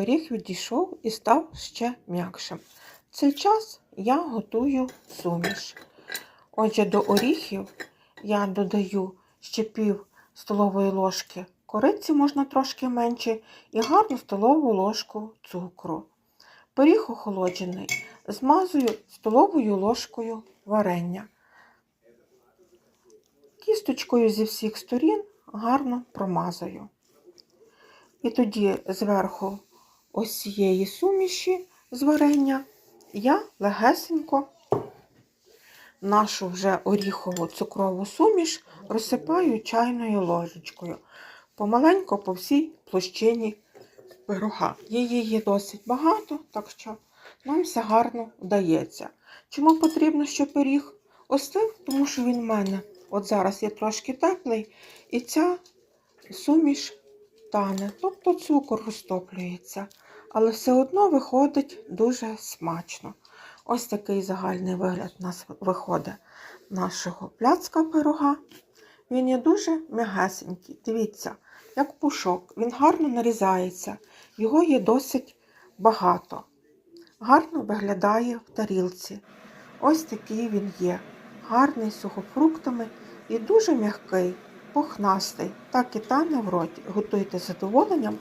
пиріг відійшов і став ще м'якшим. Цей час я готую суміш. Отже, до оріхів я додаю ще пів столової ложки кориці, можна трошки менше, і гарну столову ложку цукру. Пиріг охолоджений змазую столовою ложкою варення. Кісточкою зі всіх сторін гарно промазую. І тоді зверху ось цієї суміші з варення я легесенько нашу вже оріхову цукрову суміш розсипаю чайною ложечкою. Помаленько по всій площині пирога. Її є досить багато, так що нам все гарно вдається. Чому потрібно, щоб пиріг остив? Тому що він в мене от зараз є трошки теплий, і ця суміш тане, тобто цукор розтоплюється. Але все одно виходить дуже смачно. Ось такий загальний вигляд у нас виходить нашого пляцка пирога. Він є дуже м'ягесенький. Дивіться, як пушок. Він гарно нарізається, його є досить багато. Гарно виглядає в тарілці. Ось такий він є. Гарний сухофруктами і дуже м'який, пухнастий. Так і тане в роті. Готуйте задоволенням.